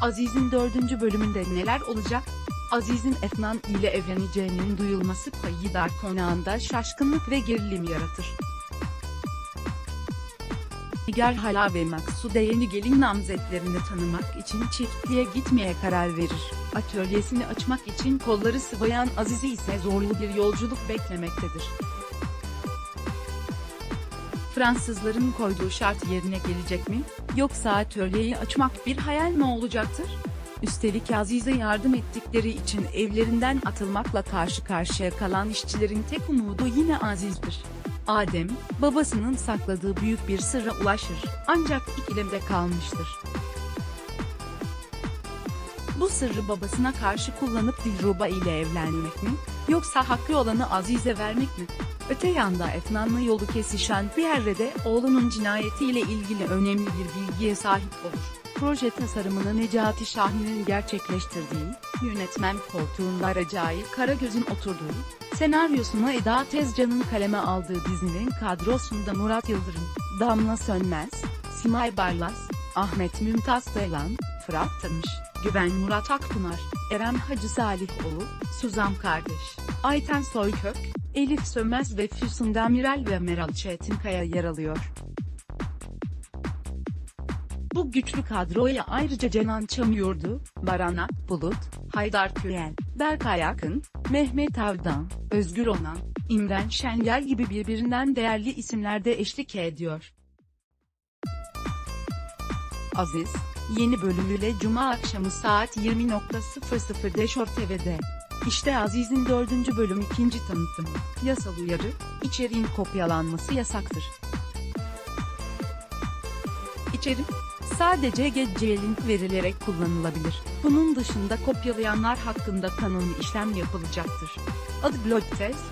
Aziz'in dördüncü bölümünde neler olacak? Aziz'in Efnan ile evleneceğinin duyulması Payidar konağında şaşkınlık ve gerilim yaratır. Nigar Hala ve Maksude yeni gelin namzetlerini tanımak için çiftliğe gitmeye karar verir. Atölyesini açmak için kolları sıvayan Aziz'i ise zorlu bir yolculuk beklemektedir. Fransızların koyduğu şart yerine gelecek mi? Yoksa atölyeyi açmak bir hayal mi olacaktır? Üstelik Aziz'e yardım ettikleri için evlerinden atılmakla karşı karşıya kalan işçilerin tek umudu yine Aziz'dir. Adem, babasının sakladığı büyük bir sırra ulaşır, ancak ikilemde kalmıştır. Bu sırrı babasına karşı kullanıp Dilruba ile evlenmek mi, yoksa hakkı olanı Aziz'e vermek mi? Öte yanda Efnan'la yolu kesişen Pierre de oğlunun cinayetiyle ilgili önemli bir bilgiye sahip olur. Proje tasarımını Necati Şahin'in gerçekleştirdiği, yönetmen koltuğunda Recai Karagöz'ün oturduğu, senaryosunu Eda Tezcan'ın kaleme aldığı dizinin kadrosunda Murat Yıldırım, Damla Sönmez, Simay Barlas, Ahmet Mümtaz Taylan, Fırat Tanış, Güven Murat Akpınar, Eren Hacı Salihoğlu, Suzan Kardeş, Ayten Soykök, Elif Sönmez ve Füsun Demirel ve Meral Çetinkaya yer alıyor. Bu güçlü kadroya ayrıca Cenan Çamyurdu, Barana, Bulut, Haydar Kürel, Berkay Akın, Mehmet Avdan, Özgür Onan, İmren Şengel gibi birbirinden değerli isimler de eşlik ediyor. Aziz, yeni bölümüyle Cuma akşamı saat 20.00'de Şor TV'de. İşte Aziz'in dördüncü bölüm ikinci tanıtımı. Yasal uyarı, içeriğin kopyalanması yasaktır. İçerik, sadece geceye link verilerek kullanılabilir. Bunun dışında kopyalayanlar hakkında kanuni işlem yapılacaktır. Adı Blog Test,